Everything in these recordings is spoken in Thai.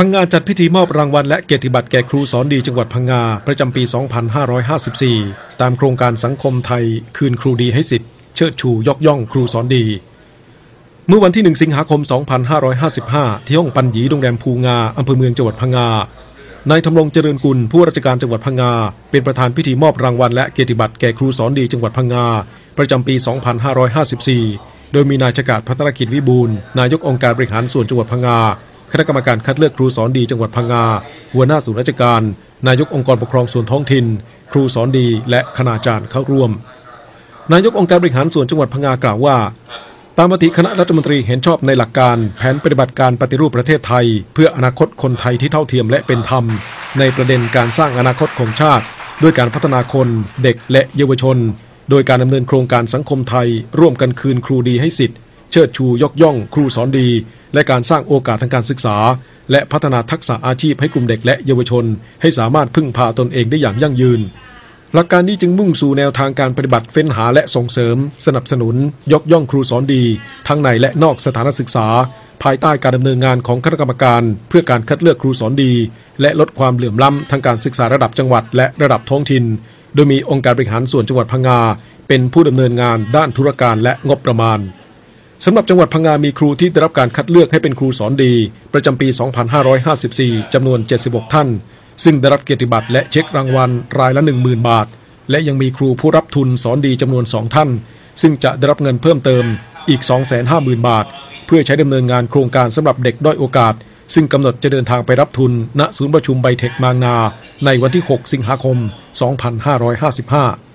พังงาจัดพิธีมอบรางวัลและเกียรติบัตรแก่ครูสอนดีจังหวัดพังงาประจำปี 2554 ตามโครงการสังคมไทย คืนครูดีให้สิทธิ์เชิดชูยกย่องครูสอนดี เมื่อวันที่ 1 สิงหาคม 2555 ที่ห้องปันหยีโรงแรมภูงาอำเภอเมืองจังหวัดพังงานายทำรงเจริญกุลผู้ราชการจังหวัดพังงา เป็นประธานพิธีมอบรางวัลและเกียรติบัตรแก่ครูสอนดีจังหวัดพังงา ประจำปี 2554 โดยมีนายชกาดพัฒนกิจวิบูลนายกองค์การบริหารส่วนจังหวัดพังงา คณะกรรมการคัดเลือกครูสอนดีจังหวัดพังงา หัวหน้าศูนย์ราชการ นายกองค์กรปกครองส่วนท้องถิ่น ครูสอนดีและคณาจารย์เข้าร่วม นายกองค์การบริหารส่วนจังหวัดพังงากล่าวว่า ตามมติคณะรัฐมนตรีเห็นชอบในหลักการแผนปฏิบัติการปฏิรูปประเทศไทย เพื่ออนาคตคนไทยที่เท่าเทียมและเป็นธรรม ในประเด็นการสร้างอนาคตของชาติ ด้วยการพัฒนาคนเด็กและเยาวชน โดยการดำเนินโครงการสังคมไทย ร่วมกันคืนครูดีให้สิทธิ์เชิดชูยกย่อง ครูสอนดี และการสร้างโอกาสทางการศึกษา และพัฒนาทักษะอาชีพให้กลุ่มเด็กและเยาวชน ให้สามารถพึ่งพาตนเองได้อย่างยั่งยืน หลักการนี้จึงมุ่งสู่แนวทางการปฏิบัติเฟ้นหาและส่งเสริม สนับสนุน ยกย่องครูสอนดี ทั้งในและนอกสถานศึกษา ภายใต้การดำเนินงานของคณะกรรมการ เพื่อการคัดเลือกครูสอนดี และลดความเหลื่อมล้ำทางการศึกษาระดับจังหวัด และระดับท้องถิ่น โดยมีองค์การบริหารส่วนจังหวัดพังงาเป็นผู้ดำเนินงานด้านธุรการและงบประมาณ สำหรับจังหวัดพังงามีครูที่ได้รับการคัดเลือกให้เป็นครูสอนดี ประจำปี 2554 จำนวน 76 ท่าน ซึ่งได้รับเกียรติบัตรและเช็ครางวัลรายละ 10,000 บาท และยังมีครูผู้รับทุนสอนดีจำนวน 2 ท่าน ซึ่งจะได้รับเงินเพิ่มเติมอีก 250,000 บาท เพื่อใช้ดำเนินงานโครงการสำหรับเด็กด้อยโอกาส ซึ่งกำหนดจะเดินทางไปรับทุน ณ ศูนย์ประชุมไบเทคบางนา ในวันที่ 6 สิงหาคม 2555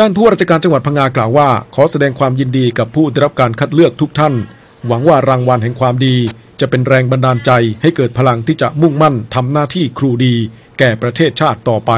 ด้านผู้ว่าราชการจังหวัดพังงากล่าวว่า ขอแสดงความยินดีกับผู้ได้รับการคัดเลือกทุกท่าน หวังว่ารางวัลแห่งความดี จะเป็นแรงบันดาลใจให้เกิดพลังที่จะมุ่งมั่นทำหน้าที่ครูดี แก่ประเทศชาติต่อไป